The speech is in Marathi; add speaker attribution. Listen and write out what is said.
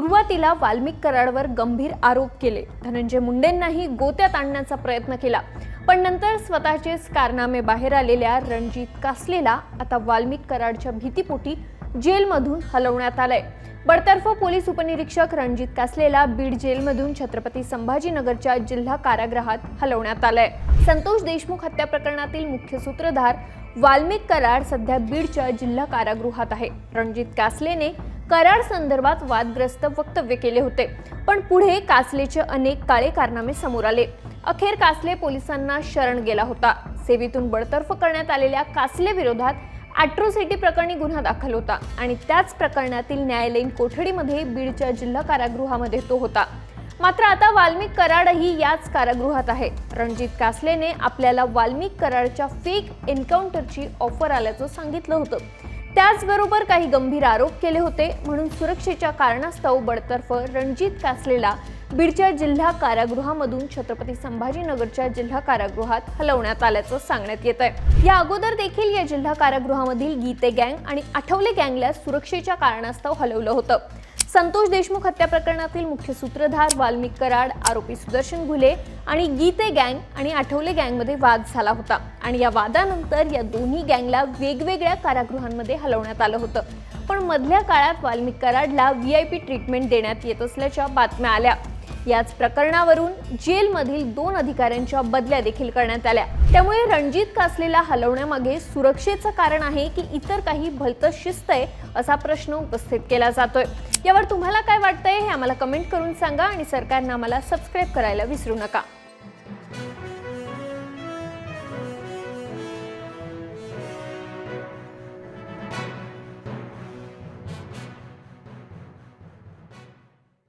Speaker 1: सुरुवातीला वाल्मिक कराडवर गंभीर आरोप केले. धनंजय मुंडेंनाही गोत्यात आणण्याचा प्रयत्न केला. पण नंतर स्वतःचेच कारनामे बाहेर आलेल्या रणजित कासलेला आता वाल्मिक कराडच्या भीतीपोटी जेलमधून हलवण्यात आलंय. बडतर्फ पोलीस उपनिरीक्षक रणजित कासलेला बीड जेलमधून छत्रपती संभाजीनगरच्या जिल्हा कारागृहात हलवण्यात आलंय. संतोष देशमुख हत्या प्रकरणातील मुख्य सूत्रधार वाल्मिक कराड सध्या बीडच्या जिल्हा कारागृहात आहे. रणजित कासलेने कराड संदर्भात वादग्रस्त वक्तव्य केले होते. पण पुढे कासलेचे अनेक काळे कारनामे समोर आले. अखेर कासले पोलिसांना शरण गेला होता. सेवेतून बडतर्फ करण्यात आलेल्या कासले विरोधात अॅट्रोसिटी प्रकरणी गुन्हा दाखल होता आणि त्याच प्रकरणातील न्यायालयीन कोठडीमध्ये बीडच्या जिल्हा कारागृहामध्ये तो होता. मात्र आता वाल्मिक कराडही याच कारागृहात आहे. रणजित कासलेने आपल्याला वाल्मिक कराडच्या फेक एन्काउंटरची ऑफर आल्याचं सांगितलं होतं. त्याचबरोबर काही गंभीर आरोप केले होते. म्हणून सुरक्षेच्या कारणास्तव बडतर्फ रणजित कासलेला बीडच्या जिल्हा कारागृहामधून छत्रपती संभाजीनगरच्या जिल्हा कारागृहात हलवण्यात आल्याचं सांगण्यात येत आहे या अगोदर देखील या जिल्हा कारागृहामधील गीते गँग आणि आठवले गँगला सुरक्षेच्या कारणास्तव हलवलं होतं. संतोष देशमुख हत्या प्रकरणातील मुख्य सूत्रधार वाल्मिक कराड आरोपी सुदर्शन घुले आणि गीते गँग आणि आठवले गँगमध्ये वाद झाला होता. आणि या वादानंतर या दोन्ही गँगला वेगवेगळ्या कारागृहांमध्ये हलवण्यात आलं होतं. पण मधल्या काळात वाल्मिक कराडला व्ही आय पी ट्रीटमेंट देण्यात येत असल्याच्या बातम्या आल्या. याच प्रकरणावरून जेलमधील दोन अधिकाऱ्यांच्या बदल्या देखील करण्यात आल्या. त्यामुळे रणजित कासलेला हलवण्यामागे सुरक्षेचं कारण आहे की इतर काही भलतं शिस्त आहे असा प्रश्न उपस्थित केला जातोय. यावर तुम्हाला काय वाटतंय हे आम्हाला कमेंट करून सांगा आणि सरकारनं आम्हाला सबस्क्राईब करायला विसरू नका.